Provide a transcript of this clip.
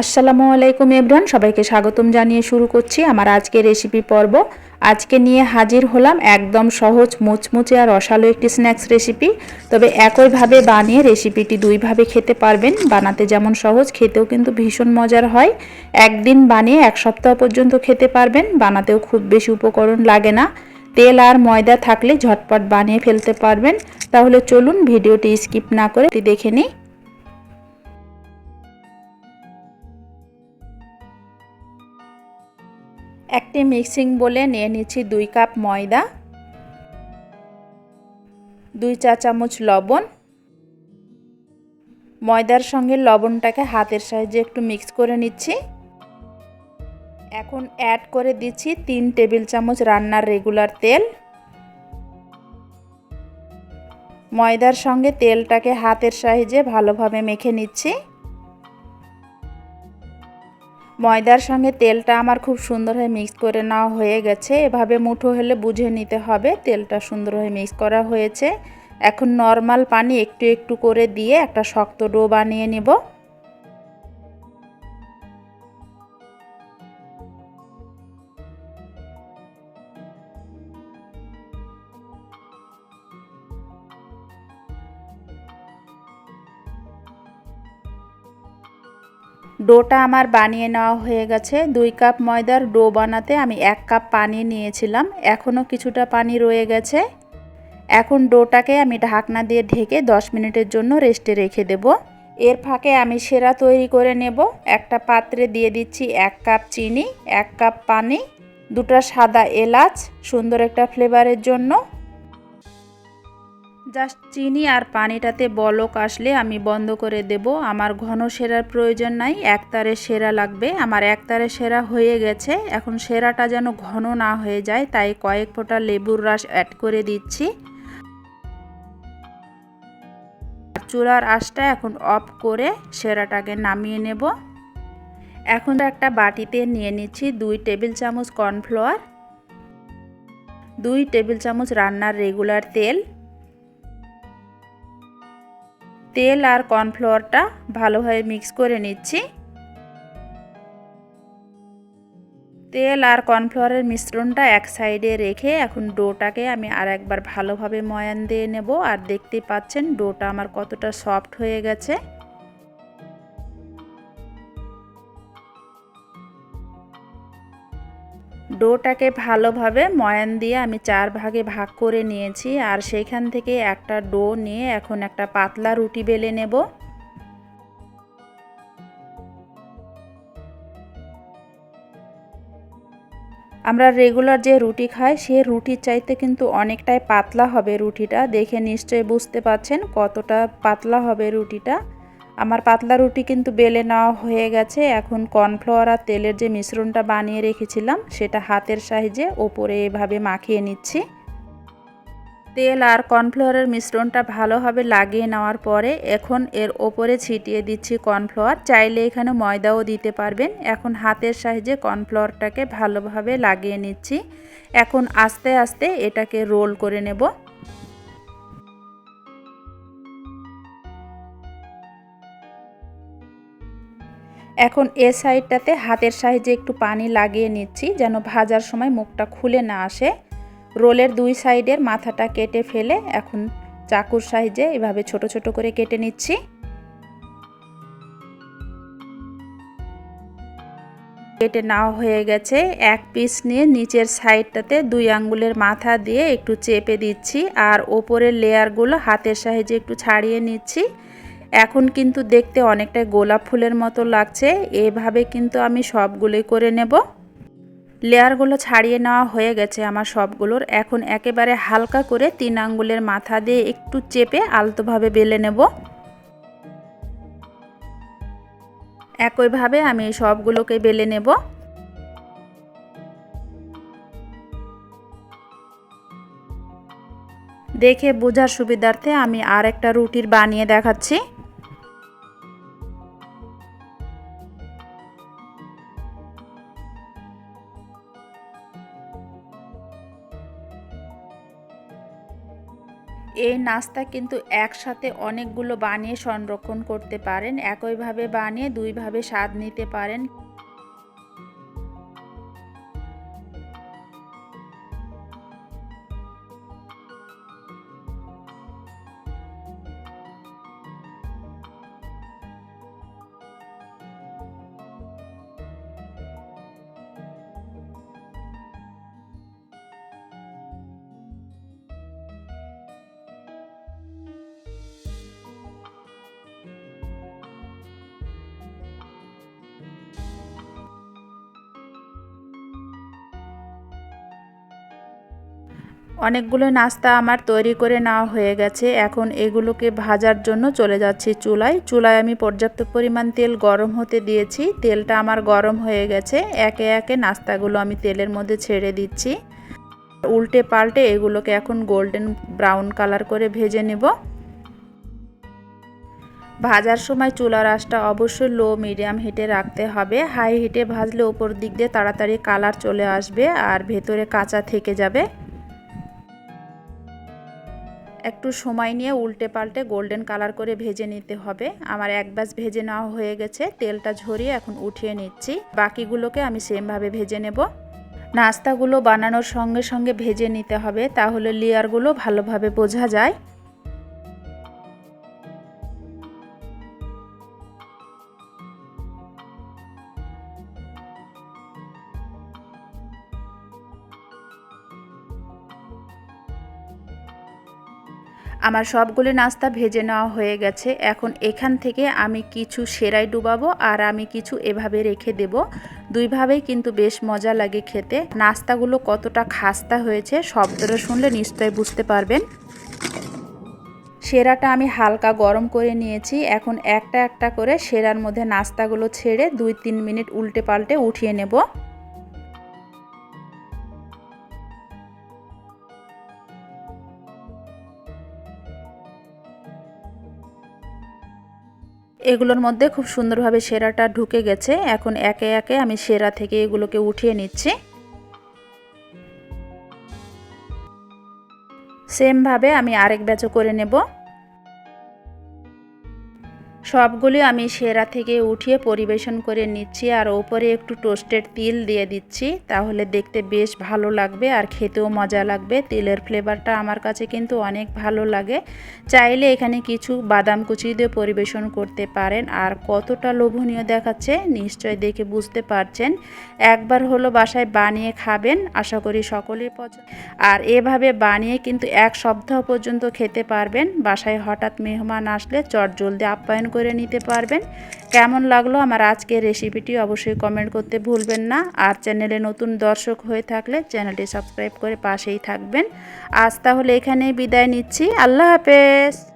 আসসালামু আলাইকুম এভরান সবাইকে স্বাগতম জানিয়ে শুরু করছি আমার আজকের রেসিপি পর্ব। আজকে নিয়ে হাজির হলাম একদম সহজ, মুচমুচে আর রসালো একটি স্ন্যাক্স রেসিপি তবে একইভাবে বানিয়ে রেসিপিটি দুইভাবে খেতে পারবেন। বানাতে যেমন সহজ, খেতেও কিন্তু ভীষণ মজার হয়। একদিন বানিয়ে এক সপ্তাহ পর্যন্ত খেতে পারবেন। বানাতেও খুব বেশি উপকরণ লাগে না। তেল আর ময়দা থাকলে ঝটপট বানিয়ে ফেলতে পারবেন। তাহলে চলুন ভিডিওটি স্কিপ না করে দেখে নিই। একটি মিক্সিং বলে নিয়ে নিচ্ছি দুই কাপ ময়দা, দুই চা চামচ লবণ। ময়দার সঙ্গে লবণটাকে হাতের সাহায্যে একটু মিক্স করে নিচ্ছি। এখন অ্যাড করে দিচ্ছি তিন টেবিল চামচ রান্নার রেগুলার তেল। ময়দার সঙ্গে তেলটাকে হাতের সাহায্যে ভালোভাবে মেখে নিচ্ছি। ময়দার সঙ্গে তেলটা আমার খুব সুন্দরভাবে মিক্স করে নেওয়া হয়ে গেছে। এভাবে মুঠো হলে বুঝে নিতে হবে, তেলটা সুন্দরভাবে মিক্স করা হয়েছে। এখন নর্মাল পানি একটু একটু করে দিয়ে একটা শক্ত ডো বানিয়ে নেব। ডোটা আমার বানিয়ে নেওয়া হয়ে গেছে। দুই কাপ ময়দার ডো বানাতে আমি এক কাপ পানি নিয়েছিলাম। এখনও কিছুটা পানি রয়ে গেছে। এখন ডোটাকে আমি ঢাকনা দিয়ে ঢেকে 10 মিনিটের জন্য রেস্টে রেখে দেব। এর ফাঁকে আমি সেরা তৈরি করে নেব। একটা পাত্রে দিয়ে দিচ্ছি এক কাপ চিনি, এক কাপ পানি, দুটা সাদা এলাচ, সুন্দর একটা ফ্লেভারের জন্য। জাস্ট চিনি আর পানিটাতে বলক আসলে আমি বন্ধ করে দেব। আমার ঘন সেরার প্রয়োজন নাই একতারে সেরা লাগবে। আমার একতারে সেরা হয়ে গেছে। এখন সেরাটা যেন ঘন না হয়ে যায়, তাই কয়েক ফোঁটা লেবুর রস অ্যাড করে দিচ্ছি। চুলার আঁচটা এখন অফ করে সেরাটাকে নামিয়ে নেব। এখন একটা বাটিতে নিয়ে নিচ্ছি দুই টেবিল চামচ কর্নফ্লাওয়ার, দুই টেবিল চামচ রান্নার রেগুলার তেল তেল আর কর্নফ্লাওয়ারটা ভালোভাবে মিক্স করে নিচ্ছি। তেল আর কর্নফ্লাওয়ারের মিশ্রণটা এক সাইডে রেখে এখন ডোটাকে আমি আর একবার ভালোভাবে ময়ান দিয়ে নেব। আর দেখতে পাচ্ছেন ডোটা আমার কতটা সফট হয়ে গেছে। ডোটাকে ভালোভাবে ময়ান দিয়ে আমি চার ভাগে ভাগ করে নিয়েছি আর সেইখান থেকে একটা ডো নিয়ে এখন একটা পাতলা রুটি বেলে নেব। আমরা রেগুলার যে রুটি খাই, সে রুটির চাইতে কিন্তু অনেকটাই পাতলা হবে রুটিটা। দেখে নিশ্চয়ই বুঝতে পাচ্ছেন কতটা পাতলা হবে রুটিটা। আমার পাতলা রুটি কিন্তু বেলে নেওয়া হয়ে গেছে। এখন কর্নফ্লাওয়ার আর তেলের যে মিশ্রণটা বানিয়ে রেখেছিলাম, সেটা হাতের সাহায্যে ওপরে এভাবে মাখিয়ে নিচ্ছি। তেল আর কর্নফ্লাওয়ারের মিশ্রণটা ভালোভাবে লাগিয়ে নেওয়ার পরে এখন এর ওপরে ছিটিয়ে দিচ্ছি কর্নফ্লাওয়ার। চাইলে এখানে ময়দাও দিতে পারবেন। এখন হাতের সাহায্যে কর্নফ্লাওয়ারটাকে ভালোভাবে লাগিয়ে নিচ্ছি। এখন আস্তে আস্তে এটাকে রোল করে নেব। এখন এ সাইডটাতে হাতের সাহায্যে একটু পানি লাগিয়ে নিচ্ছি যেন ভাজার সময় মুখটা খুলে না আসে। রোলের দুই সাইডের মাথাটা কেটে ফেলে এখন চাকুর সাহায্যে এভাবে ছোট ছোট করে কেটে নিচ্ছি। কেটে নেওয়া হয়ে গেছে। এক পিস নিয়ে নিচের সাইডটাতে দুই আঙ্গুলের মাথা দিয়ে একটু চেপে দিচ্ছি আর ওপরের লেয়ারগুলো হাতের সাহায্যে একটু ছাড়িয়ে নিচ্ছি। এখন কিন্তু দেখতে অনেকটা গোলাপ ফুলের মতো লাগছে। এভাবে কিন্তু আমি সবগুলোই করে নেব। লেয়ারগুলো ছাড়িয়ে নেওয়া হয়ে গেছে আমার সবগুলোর। এখন একেবারে হালকা করে তিন আঙ্গুলের মাথা দিয়ে একটু চেপে আলতোভাবে বেলে নেব। একইভাবে আমি সবগুলোকে বেলে নেব। দেখে বোঝার সুবিধার্থে আমি আর একটা রুটির বানিয়ে দেখাচ্ছি। এই নাস্তা কিন্তু একসাথে অনেকগুলো বানিয়ে সংরক্ষণ করতে পারেন, একইভাবে বানিয়ে দুইভাবে স্বাদ নিতে পারেন। অনেকগুলো নাস্তা আমার তৈরি করে নেওয়া হয়ে গেছে। এখন এগুলোকে ভাজার জন্য চলে যাচ্ছি চুলায়। চুলায় আমি পর্যাপ্ত পরিমাণ তেল গরম হতে দিয়েছি। তেলটা আমার গরম হয়ে গেছে। একে একে নাস্তাগুলো আমি তেলের মধ্যে ছেড়ে দিচ্ছি। উল্টে পাল্টে এগুলোকে এখন গোল্ডেন ব্রাউন কালার করে ভেজে নেব। ভাজার সময় চুলার আঁচটা অবশ্যই লো, মিডিয়াম হিটে রাখতে হবে। হাই হিটে ভাজলে ওপর দিক দিয়ে তাড়াতাড়ি কালার চলে আসবে আর ভেতরে কাঁচা থেকে যাবে। একটু সময় নিয়ে উল্টে পাল্টে গোল্ডেন কালার করে ভেজে নিতে হবে। আমার এক ব্যাস ভেজে নেওয়া হয়ে গেছে, তেলটা ঝরিয়ে এখন উঠিয়ে নিচ্ছি। বাকিগুলোকে আমি সেমভাবে ভেজে নেব। নাস্তাগুলো বানানোর সঙ্গে সঙ্গে ভেজে নিতে হবে, তাহলে লেয়ারগুলো ভালোভাবে বোঝা যায়। আমার সবগুলি নাস্তা ভেজে নেওয়া হয়ে গেছে। এখন এখান থেকে আমি কিছু সেরাই ডুবাবো আর আমি কিছু এভাবে রেখে দেব। দুইভাবেই কিন্তু বেশ মজা লাগে খেতে। নাস্তাগুলো কতটা খাস্তা হয়েছে শব্দটা শুনলে নিশ্চয়ই বুঝতে পারবেন। সেরাটা আমি হালকা গরম করে নিয়েছি। এখন একটা একটা করে সেরার মধ্যে নাস্তাগুলো ছেড়ে দুই তিন মিনিট উল্টে পাল্টে উঠিয়ে নেব। এগুলোর মধ্যে খুব সুন্দরভাবে সেরাটা ঢুকে গেছে। এখন একে একে আমি সেরা থেকে এগুলোকে উঠিয়ে নিচ্ছি। সেমভাবে আমি আরেক ব্যাচও করে নেব। সবগুলি আমি সেরা থেকে উঠিয়ে পরিবেশন করে নিচ্ছি আর ওপরে একটু টোস্টেড তিল দিয়ে দিচ্ছি, তাহলে দেখতে বেশ ভালো লাগবে আর খেতেও মজা লাগবে। তিলের ফ্লেভারটা আমার কাছে কিন্তু অনেক ভালো লাগে। চাইলে এখানে কিছু বাদাম কুচি দিয়ে পরিবেশন করতে পারেন। আর কতটা লোভনীয় দেখাচ্ছে, নিশ্চয় দেখে বুঝতে পারছেন। একবার হলো বাসায় বানিয়ে খাবেন, আশা করি সকলেই পছন্দ। আর এভাবে বানিয়ে কিন্তু এক সপ্তাহ পর্যন্ত খেতে পারবেন। বাসায় হঠাৎ মেহমান আসলে চট জলদি আপ্যায়ন করে নিতে পারবেন। কেমন লাগল আমার আজকের রেসিপিটি অবশ্যই কমেন্ট করতে ভুলবেন না। আর চ্যানেলে নতুন দর্শক হয়ে থাকলে চ্যানেলটি সাবস্ক্রাইব করে পাশেই থাকবেন। আজ তাহলে এখানেই বিদায় নিচ্ছি। আল্লাহ হাফেজ!